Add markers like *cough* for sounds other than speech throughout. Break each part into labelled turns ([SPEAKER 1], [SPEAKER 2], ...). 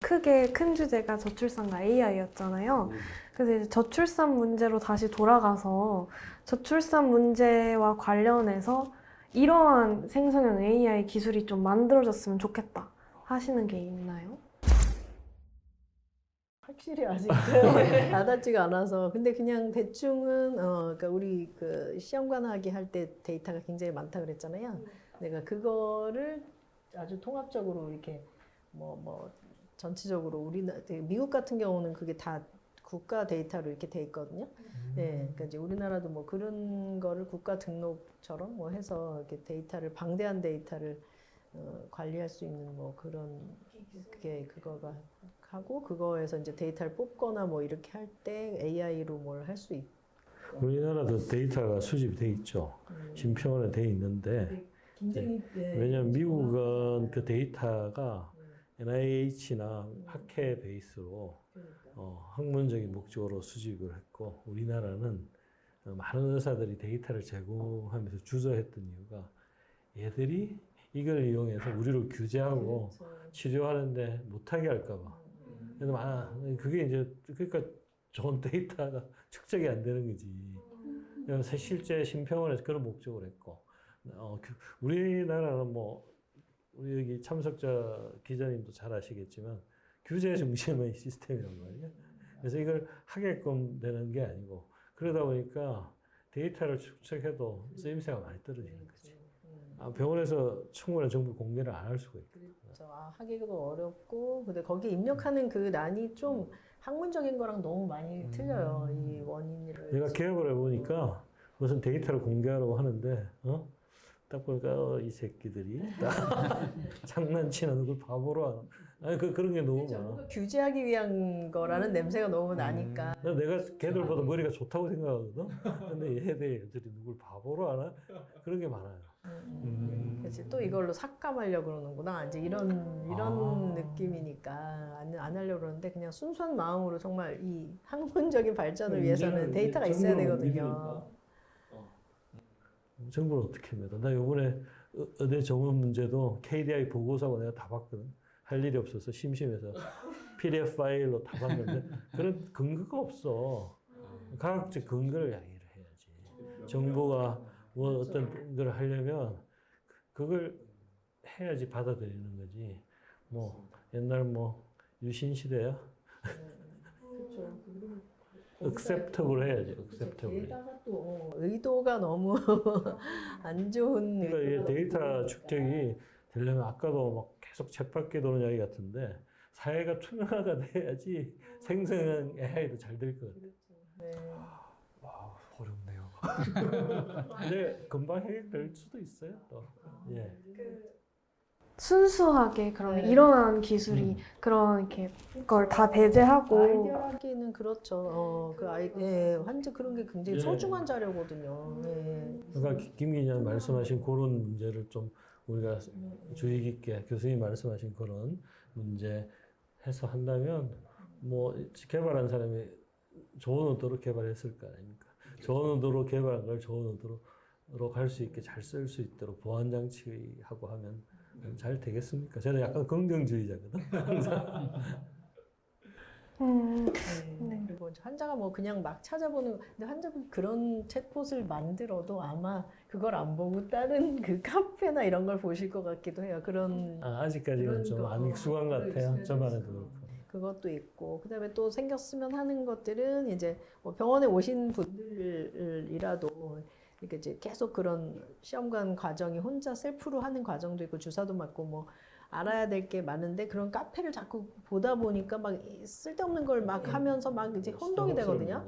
[SPEAKER 1] 크게 큰 주제가 저출산과 AI였잖아요. 그래서 이제 저출산 문제로 다시 돌아가서 저출산 문제와 관련해서 이러한 생성형 AI 기술이 좀 만들어졌으면 좋겠다 하시는 게 있나요?
[SPEAKER 2] 확실히 아직 *laughs* 와닿지가 않아서 근데 그냥 대충은 어 그러니까 우리 그 시험관하기 할 때 데이터가 굉장히 많다 그랬잖아요. 내가 그거를 아주 통합적으로 이렇게 뭐뭐 전체적으로 우리나 미국 같은 경우는 그게 다 국가 데이터로 이렇게 돼 있거든요. 예, 그러니까 이제 우리나라도 뭐 그런 거를 국가 등록처럼 뭐 해서 이렇게 데이터를 방대한 데이터를 어, 관리할 수 있는 뭐 그런 그게 그거가 하고 그거에서 이제 데이터를 뽑거나 뭐 이렇게 할 때 AI로 뭘 할 수 있.
[SPEAKER 3] 우리나라도 데이터가 수집이 돼 있죠.
[SPEAKER 2] 음.
[SPEAKER 3] 심평원에 돼 있는데
[SPEAKER 2] 굉장히 네,
[SPEAKER 3] 왜냐하면 미국은 그 데이터가 NIH나 학회 베이스로 어, 학문적인 목적으로 수집을 했고 우리나라는 어, 많은 의사들이 데이터를 제공하면서 주저했던 이유가 얘들이 이걸 이용해서 우리를 규제하고
[SPEAKER 2] 그렇죠.
[SPEAKER 3] 치료하는데 못하게 할까봐. 그래서 아, 그게 이제 그러니까 좋은 *laughs* 데이터가 축적이 안 되는 거지. 그래서 실제 심평원에서 그런 목적을 했고, 어, 그- 우리나라는 뭐 우리 여기 참석자 기자님도 잘 아시겠지만 규제 중심의 *laughs* 시스템이란 말이에요. 그래서 이걸 하게끔 되는 게 아니고 그러다 보니까 데이터를 축적해도 쓰임새가 많이 떨어지는 거지.
[SPEAKER 2] 음.
[SPEAKER 3] 아, 병원에서 충분한 정보 공개를 안 할 수가 있고.
[SPEAKER 2] 그렇죠. 아, 하기도 어렵고 근데 거기 입력하는 그 난이 좀 학문적인 거랑 너무 많이
[SPEAKER 3] 음.
[SPEAKER 2] 틀려요. 이 원인을.
[SPEAKER 3] 내가 개업을 해보니까 무슨 데이터를 공개하라고 하는데, 어? 딱 보니까 어, 이 새끼들이 딱 *laughs* 장난치는 얼굴 바보로 하나. 아니 그 그런 게 너무 많아.
[SPEAKER 2] 규제하기 위한 거라는 냄새가 너무 나니까.
[SPEAKER 3] 나 내가 걔들보다 머리가 좋다고 생각하거든. 근데 얘네들이 누굴 바보로 하나? 그런 게 많아요.
[SPEAKER 2] 음. 그렇지 또 이걸로 삭감하려고 그러는구나 이제 이런 이런
[SPEAKER 3] 아.
[SPEAKER 2] 느낌이니까 안, 안 하려고 그러는데 그냥 순수한 마음으로 정말 이 학문적인 발전을
[SPEAKER 3] 그
[SPEAKER 2] 위해서는 데이터가 있어야 되거든요.
[SPEAKER 3] 정보를 어떻게 믿어? 나 요번에 의- 의대 정원 문제도 KDI 보고서하고 내가 다 봤거든. 할 일이 없어서 심심해서 PDF 파일로 다 봤는데 그런 근거가 없어. 과학적 근거를 이야기를 해야지. 정보가 뭐 어떤 걸 하려면 그걸 해야지 받아들이는 거지. 뭐 옛날 뭐 유신 시대야.
[SPEAKER 2] 그렇죠.
[SPEAKER 3] Acceptable 해야지. acceptable.
[SPEAKER 2] 게다가 또 어, 의도가 너무 *laughs* 안 좋은
[SPEAKER 3] 그러니까 이게
[SPEAKER 2] 의도가
[SPEAKER 3] 데이터 축적이 되려면 아까도 막 계속 쳇바퀴 도는 이야기 같은데 사회가 투명화가 돼야지 생성형 AI도 잘 될 것 같아요.
[SPEAKER 2] 네.
[SPEAKER 3] 와 어렵네요. 근데 금방 해결될 수도 있어요. 또. 예.
[SPEAKER 1] 순수하게 그러면
[SPEAKER 2] 네.
[SPEAKER 1] 일어나는 기술이
[SPEAKER 3] 음.
[SPEAKER 1] 그런 이렇게 걸 다 배제하고
[SPEAKER 2] 아이디어하기는 그렇죠. 어, 그 아이, 예, 완전 그런 게 굉장히
[SPEAKER 3] 예.
[SPEAKER 2] 소중한 자료거든요. 예.
[SPEAKER 3] 그러니까 기- 김 기자님 말씀하신 그런 문제를 좀 우리가 주의 깊게 교수님 말씀하신 그런 문제 해서 한다면 뭐 개발한 사람이 좋은 의도로 개발했을 거 아닙니까? 좋은 의도로 개발한 걸 좋은 의도로 갈수 있게 잘 쓸 수 있도록 보안 장치하고 하면 잘 되겠습니까? 저는 약간 긍정주의자거든.
[SPEAKER 1] 음,
[SPEAKER 2] 네.
[SPEAKER 1] 네.
[SPEAKER 2] 그리고 환자가 뭐 그냥 막 찾아보는 근데 환자분 그런 챗봇을 만들어도 아마 그걸 안 보고 다른 *laughs* 그 카페나 이런 걸 보실 것 같기도 해요. 그런
[SPEAKER 3] 아, 아직까지는 좀 안 익숙한 것 같아요. 저만 해도 그렇고.
[SPEAKER 2] 그것도 있고 그다음에 또 생겼으면 하는 것들은 이제 뭐 병원에 오신 분들이라도 이렇게 이제 계속 그런 시험관 과정이 혼자 셀프로 하는 과정도 있고 주사도 맞고 뭐 알아야 될 게 많은데 그런 카페를 자꾸 보다 보니까 막 이- 쓸데없는 걸 막 하면서 막 이제 혼동이 되거든요.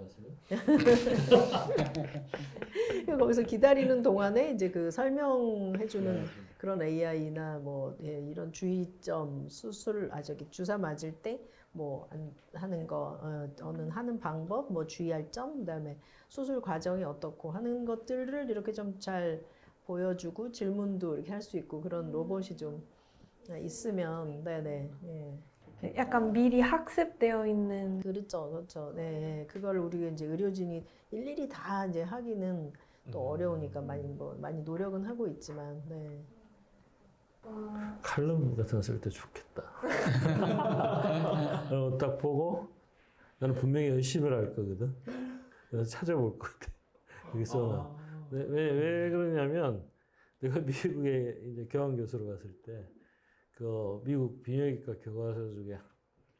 [SPEAKER 2] *laughs* 거기서 기다리는 동안에 이제 그 설명해주는 그런 AI나 뭐 예, 이런 주의점 수술 아 저기 주사 맞을 때 뭐 하는 거 어, 어는 하는 방법 뭐 주의할 점 그다음에 수술 과정이 어떻고 하는 것들을 이렇게 좀 잘 보여주고 질문도 이렇게 할 수 있고 그런 로봇이 좀 있으면 네네 예.
[SPEAKER 1] 약간 미리 학습되어 있는
[SPEAKER 2] 그렇죠 그렇죠 네 그걸 우리 이제 의료진이 일일이 다 이제 하기는 또 어려우니까 많이 뭐 많이 노력은 하고 있지만 네.
[SPEAKER 3] 칼럼 같은 거 쓸 때 좋겠다. *laughs* 그리고 딱 보고 나는 분명히 의심을 할 거거든. 그래서 찾아볼 것 같아. 여기서 왜, 왜, 왜 그러냐면 내가 미국에 이제 교환 교수로 갔을 때 그 미국 비뇨기과 교과서 중에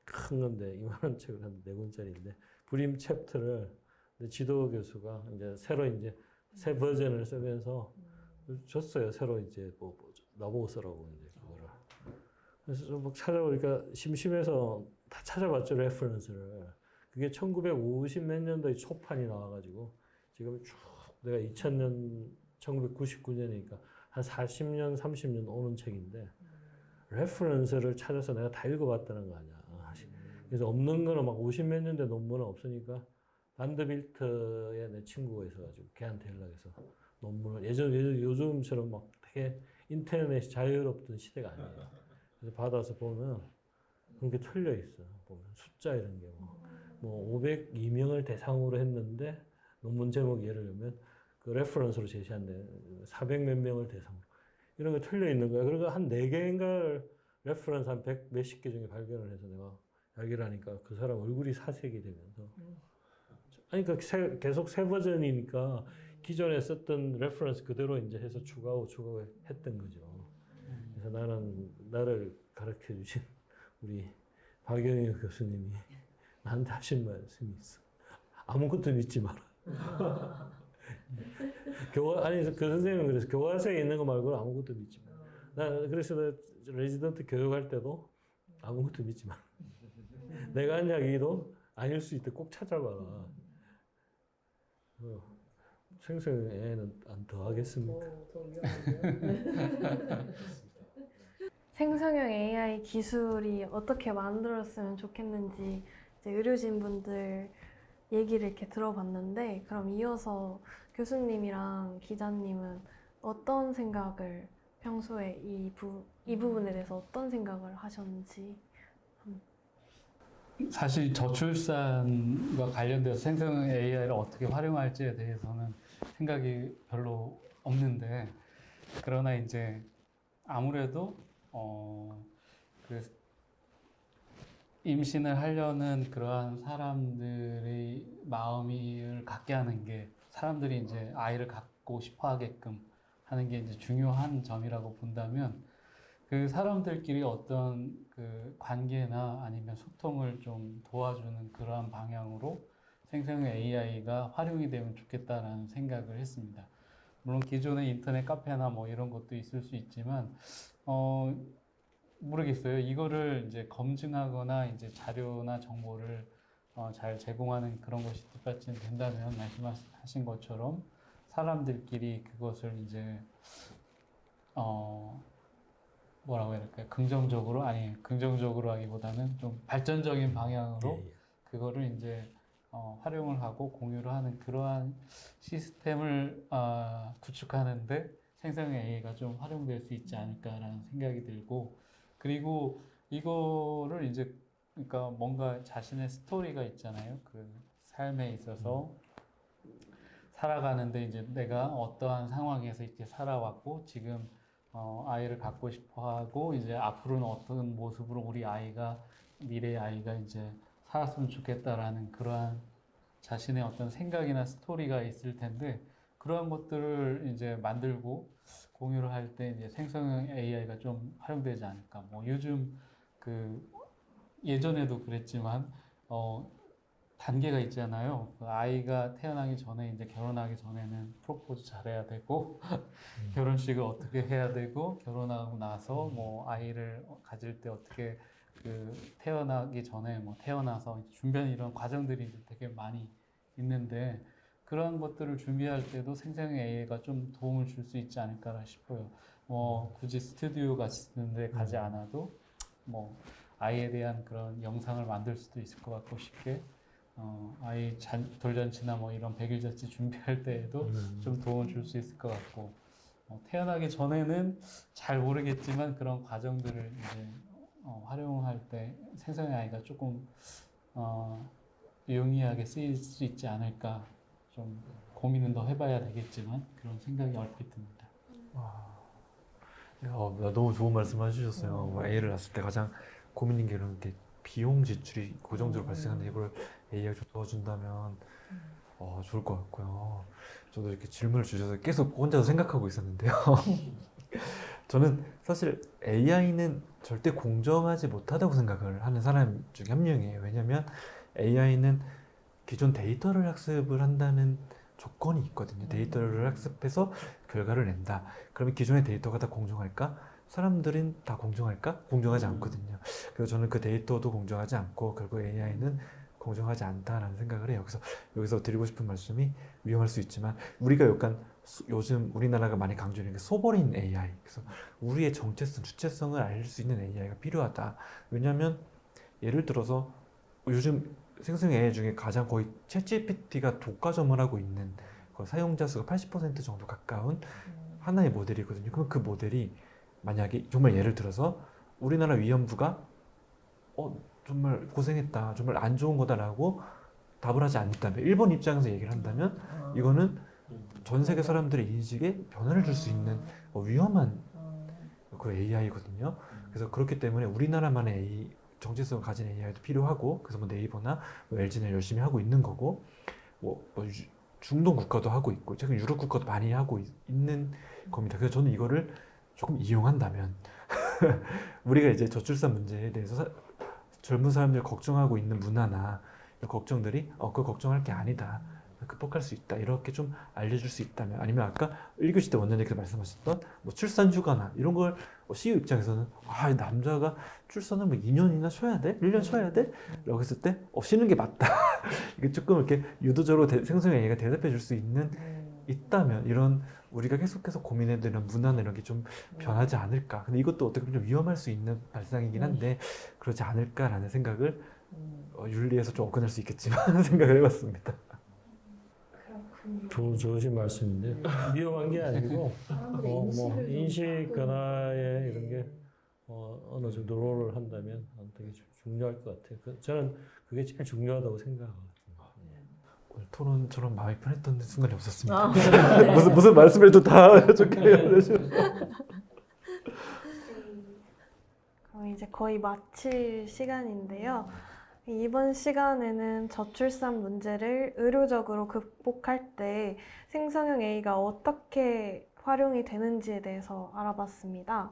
[SPEAKER 3] 큰 건데 이만한 책을 한 네 권짜리인데 불임 챕터를 내 지도 교수가 이제 새로 이제 새 버전을 쓰면서 줬어요. 새로 이제 뭐, 뭐 나보고 쓰라고 이제 그거를. 그래서 좀막 찾아보니까 심심해서 다 찾아봤죠 레퍼런스를. 그게 1950 몇 년도에 초판이 나와가지고 지금 쭉 내가 2000년 1999년이니까 한 40년 30년 오는 책인데 레퍼런스를 찾아서 내가 다 읽어봤다는 거 아니야. 그래서 없는 거는 막 50 몇 년대 논문은 없으니까 반드빌트에 내 친구가 있어가지고 걔한테 연락해서 논문을 예전 예전 요즘처럼 막 되게 인터넷이 자유롭던 시대가 아니에요. 그래서 받아서 보면 그런 게 틀려 있어. 보면 숫자 이런 게 뭐. 뭐 502명을 대상으로 했는데 논문 제목 예를 들면 그 레퍼런스로 제시한데 400몇 명을 대상으로 이런 게 틀려 있는 거야. 그러니까 한네 개인가를 레퍼런스 한 100 몇십 개 중에 발견을 해서 내가 이야기를 하니까 그 사람 얼굴이 사색이 되면서 아니 그러니까 새- 계속 새 버전이니까 기존에 썼던 레퍼런스 그대로 이제 해서 추가하고 추가하고 했던 거죠. 그래서 나는 나를 가르쳐 주신 우리 박영희 교수님이 나한테 하신 말씀이 있어. 아무것도 믿지 마라. *laughs* 교과 아니 그 선생님은 그래서 교과서에 있는 거 말고는 아무것도 믿지 마. 나 그래서 나 레지던트 교육할 때도 아무것도 믿지 마. 내가 한 이야기도 아닐 수 있대 꼭 찾아봐라. 어, 생생에는 안 더하겠습니까?
[SPEAKER 2] 어, 더 위험한데요? *laughs*
[SPEAKER 1] 생성형 AI 기술이 어떻게 만들었으면 좋겠는지 이제 의료진 분들 얘기를 이렇게 들어봤는데 그럼 이어서 교수님이랑 기자님은 어떤 생각을 평소에 이, 부, 이 부분에 대해서 어떤 생각을 하셨는지
[SPEAKER 4] 사실 저출산과 관련돼서 생성 AI를 어떻게 활용할지에 대해서는 생각이 별로 없는데 그러나 이제 아무래도 어 그 임신을 하려는 그러한 사람들의 마음을 갖게 하는 게 사람들이 이제 아이를 갖고 싶어 하게끔 하는 게 이제 중요한 점이라고 본다면 그 사람들끼리 어떤 그 관계나 아니면 소통을 좀 도와주는 그러한 방향으로 생성 AI가 활용이 되면 좋겠다라는 생각을 했습니다. 물론 기존의 인터넷 카페나 뭐 이런 것도 있을 수 있지만 어 모르겠어요. 이거를 이제 검증하거나 이제 자료나 정보를 어, 잘 제공하는 그런 것이 뒷받침 된다면 말씀하신 것처럼 사람들끼리 그것을 이제 어 뭐라고 해야 될까요? 긍정적으로 아니 긍정적으로 하기보다는 좀 발전적인 방향으로
[SPEAKER 3] 예, 예.
[SPEAKER 4] 그거를 이제 어, 활용을 하고 공유를 하는 그러한 시스템을 아, 구축하는데 생성 AI가 좀 활용될 수 있지 않을까라는 생각이 들고 그리고 이거를 이제 그러니까 뭔가 자신의 스토리가 있잖아요. 그 삶에 있어서 살아가는데 이제 내가 어떠한 상황에서 이렇게 살아왔고 지금 어, 아이를 갖고 싶어 하고 이제 앞으로는 어떤 모습으로 우리 아이가 미래의 아이가 이제 살았으면 좋겠다라는 그러한 자신의 어떤 생각이나 스토리가 있을 텐데 그러한 것들을 이제 만들고 공유를 할 때 이제 생성형 AI가 좀 활용되지 않을까. 뭐 요즘 그 예전에도 그랬지만 어 단계가 있잖아요. 그 아이가 태어나기 전에 이제 결혼하기 전에는 프로포즈 잘해야 되고 *laughs* 결혼식을 어떻게 해야 되고 결혼하고 나서 뭐 아이를 가질 때 어떻게 그 태어나기 전에 뭐 태어나서 준비하는 이런 과정들이 되게 많이 있는데 그런 것들을 준비할 때도 생성 AI가 좀 도움을 줄 수 있지 않을까 싶어요. 뭐 굳이 스튜디오 같은데 가지 않아도 뭐 아이에 대한 그런 영상을 만들 수도 있을 것 같고 쉽게 어, 아이 잔, 돌잔치나 뭐 이런 백일잔치 준비할 때에도
[SPEAKER 3] 음.
[SPEAKER 4] 좀 도움을 줄 수 있을 것 같고 어, 태어나기 전에는 잘 모르겠지만 그런 과정들을 이제 어, 활용할 때 생성의 아이가 조금 어, 용이하게 쓰일 수 있지 않을까 좀 고민은 더 해봐야 되겠지만 그런 생각이 얼핏 듭니다.
[SPEAKER 5] 어, 나 너무 좋은 말씀 해주셨어요. 뭐 A를 낳았을 때 가장 고민인 게 이런 게 비용 지출이 고정적으로 발생하는데 이걸 AI가 좀 도와준다면 어, 좋을 것 같고요. 저도 이렇게 질문을 주셔서 계속 혼자서 생각하고 있었는데요. *laughs* 저는 사실 AI는 절대 공정하지 못하다고 생각을 하는 사람 중에 한 명이에요. 왜냐하면 AI는 기존 데이터를 학습을 한다는 조건이 있거든요. 데이터를 학습해서 결과를 낸다. 그러면 기존의 데이터가 다 공정할까? 사람들은 다 공정할까? 공정하지 않거든요. 그래서 저는 그 데이터도 공정하지 않고 결국 AI는 공정하지 않다라는 생각을 해요. 그래서 여기서 드리고 싶은 말씀이 위험할 수 있지만 우리가 약간 소- 요즘 우리나라가 많이 강조하는 게 소버린 AI. 그래서 우리의 정체성, 주체성을 알수 있는 AI가 필요하다. 왜냐하면 예를 들어서 요즘 생성 AI 중에 가장 거의 챗GPT가 독과점을 하고 있는 그 사용자 수가 80% 정도 가까운 하나의 모델이거든요. 그럼 그 모델이 만약에 정말 예를 들어서 우리나라 위안부가 어 정말 고생했다, 정말 안 좋은 거다라고 답을 하지 않다면 일본 입장에서 얘기를 한다면 이거는 전 세계 사람들의 인식에 변화를 줄 수 있는 어, 위험한 그 AI거든요. 그래서 그렇기 때문에 우리나라만의 AI, 정체성을 가진 AI도 필요하고 그래서 뭐 네이버나 뭐 LG는 열심히 하고 있는 거고 뭐, 뭐 유- 중동 국가도 하고 있고 최근 유럽 국가도 많이 하고 있, 는 겁니다. 그래서 저는 이거를 조금 이용한다면 *laughs* 우리가 이제 저출산 문제에 대해서 사- 젊은 사람들이 걱정하고 있는 문화나 걱정들이 어, 그 걱정할 게 아니다. 극복할 수 있다. 이렇게 좀 알려줄 수 있다면 아니면 아까 1교시 때 원장님께서 말씀하셨던 뭐 출산 휴가나 이런 걸 어, CEO 입장에서는 아 남자가 출산을 뭐 2년이나 쉬어야 돼? 1년 쉬어야 돼? 라고 했을 때 어, 쉬는 게 맞다. *laughs* 이게 조금 이렇게 유도적으로 대, 생성의 얘가 대답해 줄 수 있는 있다면 이런 우리가 계속해서 고민해드는 문화나 이런 게 좀 변하지 않을까. 근데 이것도 어떻게 보면 좀 위험할 수 있는 발상이긴 한데 그러지 않을까라는 생각을 어, 윤리에서 좀 접근할 수 있겠지만 *laughs* 생각을 해봤습니다.
[SPEAKER 3] 좋은 좋으신 말씀인데 위험한 게 아니고 어, 뭐
[SPEAKER 2] 인식
[SPEAKER 3] 변화에 이런 게 어, 어느 정도 롤을 한다면 되게 주- 중요할 것 같아요. 그, 저는 그게 제일 중요하다고 생각하거든요.
[SPEAKER 5] 오늘 토론처럼 마음이 편했던 순간이 없었습니다.
[SPEAKER 2] 아, *laughs*
[SPEAKER 5] 무슨 무슨 말씀을 해도 다 *laughs* 좋게 해주셔서.
[SPEAKER 1] 그럼 이제 거의 마칠 시간인데요. 이번 시간에는 저출산 문제를 의료적으로 극복할 때 생성형 AI가 어떻게 활용이 되는지에 대해서 알아봤습니다.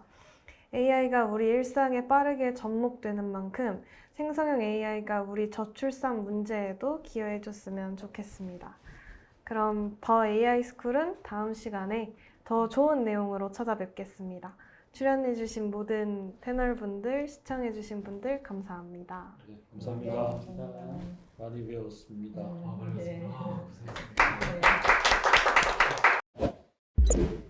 [SPEAKER 1] AI가 우리 일상에 빠르게 접목되는 만큼 생성형 AI가 우리 저출산 문제에도 기여해줬으면 좋겠습니다. 그럼 더 AI 스쿨은 다음 시간에 더 좋은 내용으로 찾아뵙겠습니다. 출연해주신 모든 패널분들, 시청해주신 분들 감사합니다.
[SPEAKER 3] 네, 감사합니다. 감사합니다. 많이 배웠습니다. 아, 네. 아, 고생했습니다. 네.
[SPEAKER 5] 아,